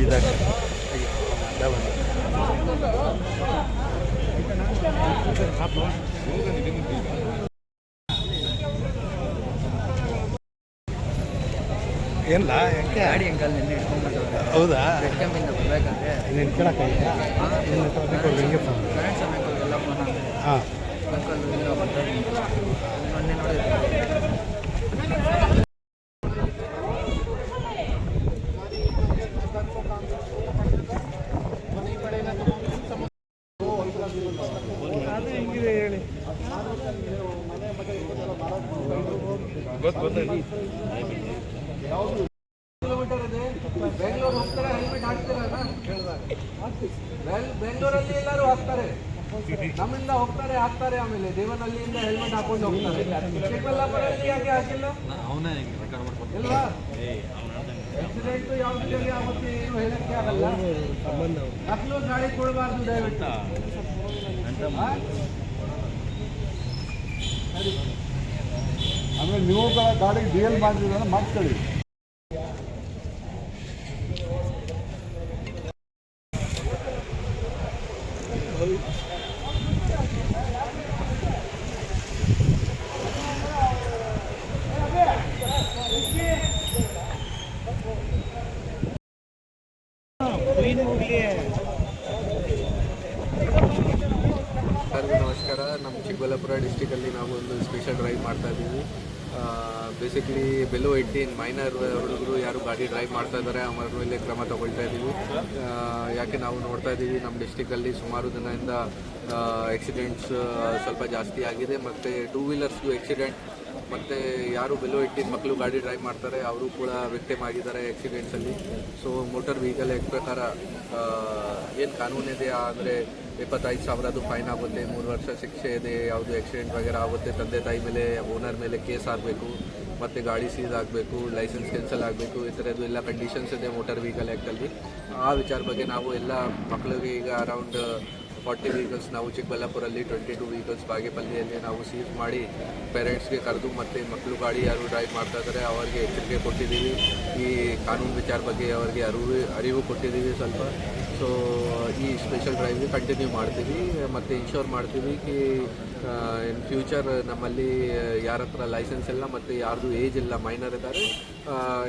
ಇದಾಗ ಡಬಲ್ ಏನಿಲ್ಲ ಯಾಕೆ ಗಾಡಿ ನಿನ್ನೆ ಹೌದಾ? ಕ್ಯಾಂಪಿಂದ ಬರ್ಬೇಕಂದ್ರೆ? ನೀನು ಕೇಳಕ್ಕಾಗಿಲ್ಲ ಹೆಂಗೆ ಫೋನ್ ಫ್ರೆಂಡ್ಸ್ ಅಂಕಲ್ ಎಲ್ಲ ಫೋನ್ ಹಾಂ. ಬೆಂಗಳೂರು ಹೋಗ್ತಾರೆ ಹೆಲ್ಮೆಟ್ ಹಾಕ್ತೀರಲ್ಲ ಬೆಂಗಳೂರಲ್ಲಿ ಎಲ್ಲರೂ ಹಾಕ್ತಾರೆ. ನಮ್ಮಿಂದ ಹೋಗ್ತಾರೆ ಹಾಕ್ತಾರೆ ಆಮೇಲೆ. ದೇವನಹಳ್ಳಿಯಿಂದ ಹೆಲ್ಮೆಟ್ ಹಾಕೊಂಡು ಹೋಗ್ತಾರೆ. ಚಿಕ್ಕಬಳ್ಳಾಪುರದಲ್ಲಿ ಯಾಕೆ ಹಾಕಿಲ್ಲ? ಇಲ್ಲ ಆಕ್ಸಿಡೆಂಟ್ ಆಗುತ್ತೆ ಏನು ಹೇಳಕ್ಕೆ ಆಗಲ್ಲ. ನಕಲು ಗಾಡಿ ಕೊಡಬಾರ್ದು ದಯವಿಟ್ಟು? ಆಮೇಲೆ ನೀವು ಗಾಡಿಗೆ ಎಲ್ ಮಾಡಿದ್ರೆ ಮಾಡ್ಕೊಳ್ಳಿ ನಮಸ್ಕಾರ ನಮ್ಮ ಚಿಕ್ಕಬಳ್ಳಾಪುರ ಡಿಸ್ಟಿಕಲ್ಲಿ ನಾವು ಒಂದು ಸ್ಪೆಷಲ್ ಡ್ರೈವ್ ಮಾಡ್ತಾ ಇದ್ದೀವಿ. ಬೇಸಿಕಲಿ ಬೆಲೋ ಏಯ್ಟೀನ್ ಮೈನರ್ ಹುಡುಗರು ಯಾರು ಗಾಡಿ ಡ್ರೈವ್ ಮಾಡ್ತಾ ಇದ್ದಾರೆ ಅವರ ಮೇಲೆ ಕ್ರಮ ತಗೊಳ್ತಾ ಇದ್ದೀವಿ. ಯಾಕೆ ನಾವು ನೋಡ್ತಾ ಇದ್ದೀವಿ, ನಮ್ಮ ಡಿಸ್ಟಿಕಲ್ಲಿ ಸುಮಾರು ದಿನದಿಂದ ಆಕ್ಸಿಡೆಂಟ್ಸ್ ಸ್ವಲ್ಪ ಜಾಸ್ತಿ ಆಗಿದೆ. ಮತ್ತು ಟೂ ವೀಲರ್ಸ್ದು ಆಕ್ಸಿಡೆಂಟ್ ಮತ್ತು ಯಾರು ಬೆಲೋ ಏಯ್ಟೀನ್ ಮಕ್ಕಳು ಗಾಡಿ ಡ್ರೈವ್ ಮಾಡ್ತಾರೆ, ಅವರು ಕೂಡ ವಿಕ್ಟಿಮ್ ಆಗಿದ್ದಾರೆ ಆಕ್ಸಿಡೆಂಟ್ಸಲ್ಲಿ ಸೊ ಮೋಟರ್ ವೆಹಿಕಲ್ ಆ್ಯಕ್ಟ್ ಪ್ರಕಾರ ಏನು ಕಾನೂನಿದೆ ಅಂದರೆ ಇಪ್ಪತ್ತೈದು ಸಾವಿರದ್ದು ಫೈನ್ ಆಗುತ್ತೆ, ಮೂರು ವರ್ಷ ಶಿಕ್ಷೆ ಇದೆ, ಯಾವುದು ಆಕ್ಸಿಡೆಂಟ್ ವಗೇರ ಆಗುತ್ತೆ, ತಂದೆ ತಾಯಿ ಮೇಲೆ ಓನರ್ ಮೇಲೆ ಕೇಸ್ ಆಗಬೇಕು, ಮತ್ತು ಗಾಡಿ ಸೀಸ್ ಆಗಬೇಕು ಲೈಸೆನ್ಸ್ ಕ್ಯಾನ್ಸಲ್ ಆಗಬೇಕು, ಈ ಥರದ್ದು ಎಲ್ಲ ಕಂಡೀಷನ್ಸ್ ಇದೆ ಮೋಟಾರ್ ವೆಹಿಕಲ್ ಆ್ಯಕ್ಟಲ್ಲಿ ಆ ವಿಚಾರ ಬಗ್ಗೆ ನಾವು ಎಲ್ಲ ಮಕ್ಕಳಿಗೆ ಈಗ ಅರೌಂಡ್ ಫಾರ್ಟಿ ವೆಹಿಕಲ್ಸ್ ನಾವು ಚಿಕ್ಕಬಳ್ಳಾಪುರಲ್ಲಿ ಟ್ವೆಂಟಿ ಟು ವೆಹಿಕಲ್ಸ್ ಬಾಗೇಪಲ್ಲಿಯಲ್ಲಿ ನಾವು ಸೀಸ್ ಮಾಡಿ ಪೇರೆಂಟ್ಸ್ಗೆ ಕರೆದು ಮತ್ತು ಮಕ್ಕಳು ಗಾಡಿ ಯಾರು ಡ್ರೈವ್ ಮಾಡ್ತಾ ಇದ್ದಾರೆ, ಅವರಿಗೆ ಎಚ್ಚರಿಕೆ ಕೊಟ್ಟಿದ್ದೀವಿ. ಈ ಕಾನೂನು ವಿಚಾರ ಬಗ್ಗೆ ಅವರಿಗೆ ಅರಿವು ಅರಿವು ಕೊಟ್ಟಿದ್ದೀವಿ ಸ್ವಲ್ಪ. ಸೊ ಈ ಸ್ಪೆಷಲ್ ಡ್ರೈವ್ಗೆ ಕಂಟಿನ್ಯೂ ಮಾಡ್ತೀವಿ ಮತ್ತು ಇನ್ಶೋರ್ ಮಾಡ್ತೀವಿ ಕಿ ಇನ್ ಫ್ಯೂಚರ್ ನಮ್ಮಲ್ಲಿ ಯಾರ ಹತ್ರ ಲೈಸೆನ್ಸ್ ಇಲ್ಲ ಮತ್ತು ಯಾರ್ದು ಏಜ್ ಇಲ್ಲ ಮೈನರ್ ಇದ್ದಾರೆ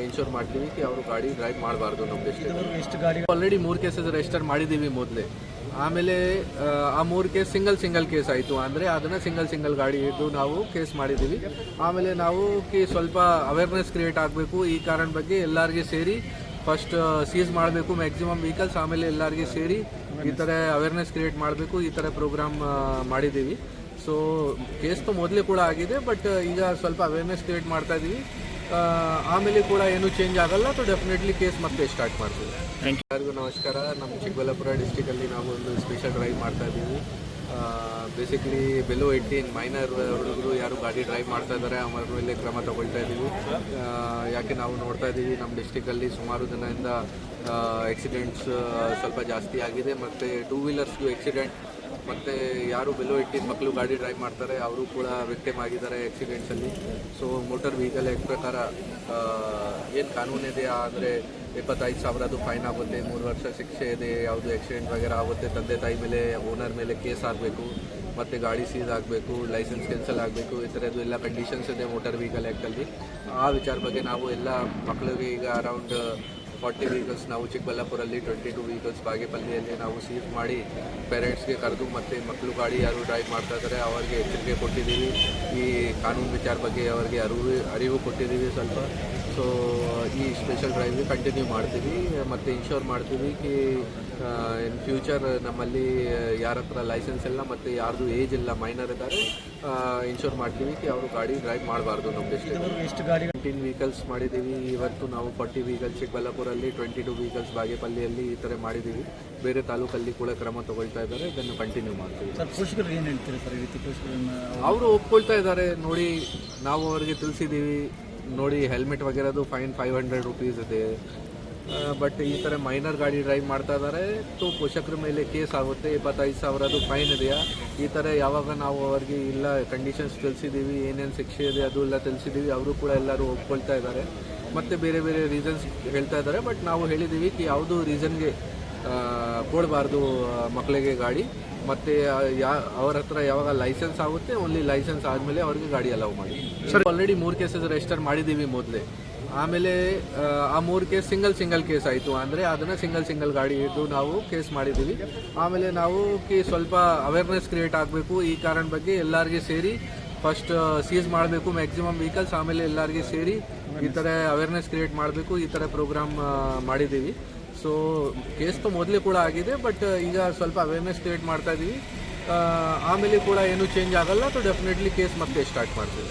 ಇನ್ಶೋರ್ ಮಾಡ್ತೀವಿ ಕಿ ಅವರು ಗಾಡಿ ಡ್ರೈವ್ ಮಾಡಬಾರ್ದು ನಮ್ಮ ಡಿಸ್ಟ್ರಿಕ್ಟ್ ಎಷ್ಟು ಗಾಡಿ ಆಲ್ರೆಡಿ ಮೂರು ಕೇಸಸ್ ರಿಜಿಸ್ಟರ್ ಮಾಡಿದ್ದೀವಿ ಮೊದಲೇ. ಆಮೇಲೆ ಆ, ಆ ಮೂರು ಕೇಸ್ ಸಿಂಗಲ್ ಸಿಂಗಲ್ ಕೇಸ್ ಆಯಿತು. ಅಂದರೆ ಅದನ್ನು ಸಿಂಗಲ್ ಸಿಂಗಲ್ ಗಾಡಿ ಇದ್ದು ನಾವು ಕೇಸ್ ಮಾಡಿದ್ದೀವಿ ಆಮೇಲೆ ನಾವು ಕಿ ಸ್ವಲ್ಪ ಅವೇರ್ನೆಸ್ ಕ್ರಿಯೇಟ್ ಆಗಬೇಕು. ಈ ಕಾರಣ ಬಗ್ಗೆ ಎಲ್ಲರಿಗೆ ಸೇರಿ ಫಸ್ಟ್ ಸೀಸ್ ಮಾಡಬೇಕು ಮ್ಯಾಕ್ಸಿಮಮ್ ವೆಹಿಕಲ್ಸ್ ಆಮೇಲೆ ಎಲ್ಲರಿಗೆ ಸೇರಿ ಈ ಥರ ಅವೇರ್ನೆಸ್ ಕ್ರಿಯೇಟ್ ಮಾಡಬೇಕು ಈ ಥರ ಪ್ರೋಗ್ರಾಮ್ ಮಾಡಿದ್ದೀವಿ. ಸೊ ಕೇಸ್ ತು ಮೊದಲೇ ಕೂಡ ಆಗಿದೆ ಬಟ್ ಈಗ ಸ್ವಲ್ಪ ಅವೇರ್ನೆಸ್ ಕ್ರಿಯೇಟ್ ಮಾಡ್ತಾ ಇದ್ದೀವಿ ಆಮೇಲೆ ಕೂಡ ಏನು ಚೇಂಜ್ ಆಗಲ್ಲ ಸೊ ಡೆಫಿನೆಟ್ಲಿ ಕೇಸ್ ಮತ್ತೆ ಸ್ಟಾರ್ಟ್ ಮಾಡ್ತೀವಿ. ಎಲ್ಲರಿಗೂ ನಮಸ್ಕಾರ. ನಮ್ಮ ಚಿಕ್ಕಬಳ್ಳಾಪುರ ಡಿಸ್ಟಿಕಲ್ಲಿ ನಾವು ಒಂದು ಸ್ಪೆಷಲ್ ಡ್ರೈವ್ ಮಾಡ್ತಾ ಇದ್ದೀವಿ ಬೇಸಿಕಲಿ ಬೆಲೋ ಏಯ್ಟೀನ್ ಮೈನರ್ ಹುಡುಗರು ಯಾರು ಗಾಡಿ ಡ್ರೈವ್ ಮಾಡ್ತಾ ಇದ್ದಾರೆ ಅವರ ಮೇಲೆ ಕ್ರಮ ತಗೊಳ್ತಾ ಇದ್ದೀವಿ ಯಾಕೆ ನಾವು ನೋಡ್ತಾ ಇದ್ದೀವಿ ನಮ್ಮ ಡಿಸ್ಟಿಕಲ್ಲಿ ಸುಮಾರು ದಿನದಿಂದ ಆಕ್ಸಿಡೆಂಟ್ಸ್ ಸ್ವಲ್ಪ ಜಾಸ್ತಿ ಆಗಿದೆ. ಮತ್ತು ಟೂ ವೀಲರ್ಸ್ದು ಆಕ್ಸಿಡೆಂಟ್ ಮತ್ತು ಯಾರು ಬೆಲೋ ಇಟ್ಟಿದ ಮಕ್ಕಳು ಗಾಡಿ ಡ್ರೈವ್ ಮಾಡ್ತಾರೆ, ಅವರು ಕೂಡ ವಿಕ್ಟಿಮ್ ಆಗಿದ್ದಾರೆ ಆ್ಯಕ್ಸಿಡೆಂಟ್ಸಲ್ಲಿ ಸೊ ಮೋಟರ್ ವೆಹಿಕಲ್ ಆ್ಯಕ್ಟ್ ಪ್ರಕಾರ ಏನು ಕಾನೂನು ಇದೆ? ಆದರೆ ಇಪ್ಪತ್ತೈದು ಸಾವಿರದ್ದು ಫೈನ್ ಆಗುತ್ತೆ, ಮೂರು ವರ್ಷ ಶಿಕ್ಷೆ ಇದೆ, ಯಾವುದು ಆಕ್ಸಿಡೆಂಟ್ ವಗೇರ ಆಗುತ್ತೆ, ತಂದೆ ತಾಯಿ ಮೇಲೆ ಓನರ್ ಮೇಲೆ ಕೇಸ್ ಆಗಬೇಕು, ಮತ್ತು ಗಾಡಿ ಸೀಸ್ ಆಗಬೇಕು ಲೈಸೆನ್ಸ್ ಕ್ಯಾನ್ಸಲ್ ಆಗಬೇಕು, ಈ ಥರದ್ದು ಎಲ್ಲ ಕಂಡೀಷನ್ಸ್ ಇದೆ ಮೋಟರ್ ವೆಹಿಕಲ್ ಆ್ಯಕ್ಟಲ್ಲಿ ಆ ವಿಚಾರ ಬಗ್ಗೆ ನಾವು ಎಲ್ಲ ಮಕ್ಕಳಿಗೆ ಈಗ ಅರೌಂಡ್ ಫಾರ್ಟಿ ವೆಹಿಕಲ್ಸ್ ನಾವು ಚಿಕ್ಕಬಳ್ಳಾಪುರಲ್ಲಿ ಟ್ವೆಂಟಿ ಟು ವೆಹಿಕಲ್ಸ್ ಬಾಗೇಪಲ್ಲಿಯಲ್ಲಿ ನಾವು ಸೀಸ್ ಮಾಡಿ ಪೇರೆಂಟ್ಸ್ಗೆ ಕರೆದು ಮತ್ತು ಮಕ್ಕಳು ಗಾಡಿ ಯಾರು ಡ್ರೈವ್ ಮಾಡ್ತಾ ಇದ್ದಾರೆ ಅವರಿಗೆ ಎಚ್ಚರಿಕೆ ಕೊಟ್ಟಿದ್ದೀವಿ. ಈ ಕಾನೂನು ವಿಚಾರ ಬಗ್ಗೆ ಅವರಿಗೆ ಅರಿವು ಅರಿವು ಕೊಟ್ಟಿದ್ದೀವಿ ಸ್ವಲ್ಪ. ಸೊ ಈ ಸ್ಪೆಷಲ್ ಡ್ರೈವ್ ಕಂಟಿನ್ಯೂ ಮಾಡ್ತೀವಿ. ಮತ್ತು ಇನ್ಶೋರ್ ಮಾಡ್ತೀವಿ ಕಿ ಇನ್ ಫ್ಯೂಚರ್ ನಮ್ಮಲ್ಲಿ ಯಾರ ಹತ್ರ ಲೈಸೆನ್ಸ್ ಇಲ್ಲ ಮತ್ತು ಯಾರ್ದು ಏಜ್ ಇಲ್ಲ ಮೈನರ್ ಇದ್ದಾರೆ ಇನ್ಶೋರ್ ಮಾಡ್ತೀವಿ ಕಿ, ಅವರು ಗಾಡಿ ಡ್ರೈವ್ ಮಾಡಬಾರ್ದು ನಮ್ಮ ಎಷ್ಟು ಗಾಡಿ ನೈನ್ಟೀನ್ ವೆಹಿಕಲ್ಸ್ ಮಾಡಿದ್ದೀವಿ ಇವತ್ತು ನಾವು ಫಾರ್ಟಿ ವೆಹಿಕಲ್ಸ್ ಚಿಕ್ಕಬಳ್ಳಾಪುರಲ್ಲಿ ಟ್ವೆಂಟಿ ಟು ವೆಹಿಕಲ್ಸ್ ಬಾಗೇಪಲ್ಲಿಯಲ್ಲಿ ಈ ಥರ ಮಾಡಿದ್ದೀವಿ ಬೇರೆ ತಾಲೂಕಲ್ಲಿ ಕೂಡ ಕ್ರಮ ತಗೊಳ್ತಾ ಇದ್ದಾರೆ. ಇದನ್ನು ಕಂಟಿನ್ಯೂ ಮಾಡ್ತೀವಿ. ಸರ್ ಪೋಷಕರು ಏನು ಹೇಳ್ತೀರಿ ಸರ್ ಈ ರೀತಿ ಪೋಷಕರನ್ನ ಅವರು ಒಪ್ಕೊಳ್ತಾ ಇದ್ದಾರೆ. ನೋಡಿ ನಾವು ಅವರಿಗೆ ತಿಳಿಸಿದ್ದೀವಿ ನೋಡಿ ಹೆಲ್ಮೆಟ್ ವಗೇರದು ಫೈನ್ ಫೈವ್ ಹಂಡ್ರೆಡ್ ರುಪೀಸ್ ಇದೆ. ಬಟ್ ಈ ಥರ ಮೈನರ್ ಗಾಡಿ ಡ್ರೈವ್ ಮಾಡ್ತಾ ಇದ್ದಾರೆ ಸೊ ಪೋಷಕರ ಮೇಲೆ ಕೇಸ್ ಆಗುತ್ತೆ. ಇಪ್ಪತ್ತೈದು ಸಾವಿರದ್ದು ಫೈನ್ ಇದೆಯಾ? ಈ ಥರ ಯಾವಾಗ ನಾವು ಅವ್ರಿಗೆ ಇಲ್ಲ ಕಂಡೀಷನ್ಸ್ ತಿಳಿಸಿದ್ದೀವಿ ಏನೇನು ಶಿಕ್ಷೆ ಇದೆ ಅದು ಎಲ್ಲ ತಿಳಿಸಿದ್ದೀವಿ ಅವರು ಕೂಡ ಎಲ್ಲರೂ ಒಪ್ಕೊಳ್ತಾ ಇದ್ದಾರೆ ಮತ್ತು ಬೇರೆ ಬೇರೆ ರೀಸನ್ಸ್ ಹೇಳ್ತಾ ಇದ್ದಾರೆ ಬಟ್ ನಾವು ಹೇಳಿದ್ದೀವಿ ಕಿ ಯಾವುದು ರೀಸನ್ಗೆ ಕೊಡಬಾರ್ದು ಮಕ್ಕಳಿಗೆ ಗಾಡಿ. ಮತ್ತು ಯಾ ಅವ್ರ ಹತ್ರ ಯಾವಾಗ ಲೈಸೆನ್ಸ್ ಆಗುತ್ತೆ ಓನ್ಲಿ ಲೈಸೆನ್ಸ್ ಆದಮೇಲೆ ಅವ್ರಿಗೆ ಗಾಡಿ ಅಲೌ ಮಾಡಿ. ಸರ್. ಆಲ್ರೆಡಿ ಮೂರು ಕೇಸಸ್ ರಿಜಿಸ್ಟರ್ ಮಾಡಿದ್ದೀವಿ ಮೊದಲೇ. ಆಮೇಲೆ ಆ, ಮೂರು ಕೇಸ್ ಸಿಂಗಲ್ ಸಿಂಗಲ್ ಕೇಸ್ ಆಯಿತು ಅಂದರೆ ಅದನ್ನು ಸಿಂಗಲ್ ಸಿಂಗಲ್ ಗಾಡಿ ಇದ್ದು ನಾವು ಕೇಸ್ ಮಾಡಿದ್ದೀವಿ. ಆಮೇಲೆ ನಾವು ಕಿ ಸ್ವಲ್ಪ ಅವೇರ್ನೆಸ್ ಕ್ರಿಯೇಟ್ ಆಗಬೇಕು. ಈ ಕಾರಣ ಬಗ್ಗೆ ಎಲ್ಲರಿಗೆ ಸೇರಿ ಫಸ್ಟ್ ಸೀಸ್ ಮಾಡಬೇಕು ಮ್ಯಾಕ್ಸಿಮಮ್ ವೆಹಿಕಲ್ಸ್ ಆಮೇಲೆ ಎಲ್ಲರಿಗೆ ಸೇರಿ ಈ ಥರ ಅವೇರ್ನೆಸ್ ಕ್ರಿಯೇಟ್ ಮಾಡಬೇಕು ಈ ಥರ ಪ್ರೋಗ್ರಾಮ್ ಮಾಡಿದ್ದೀವಿ. ಸೊ ಕೇಸ್ ತು ಮೊದಲೇ ಕೂಡ ಆಗಿದೆ ಬಟ್ ಈಗ ಸ್ವಲ್ಪ ಅವೇರ್ನೆಸ್ ಕ್ರಿಯೇಟ್ ಮಾಡ್ತಾ ಇದ್ದೀವಿ ಆಮೇಲೆ ಕೂಡ ಏನು ಚೇಂಜ್ ಆಗಲ್ಲ ಸೊ ಡೆಫಿನೆಟ್ಲಿ ಕೇಸ್ ಮತ್ತೆ ಸ್ಟಾರ್ಟ್ ಮಾಡ್ತೀವಿ.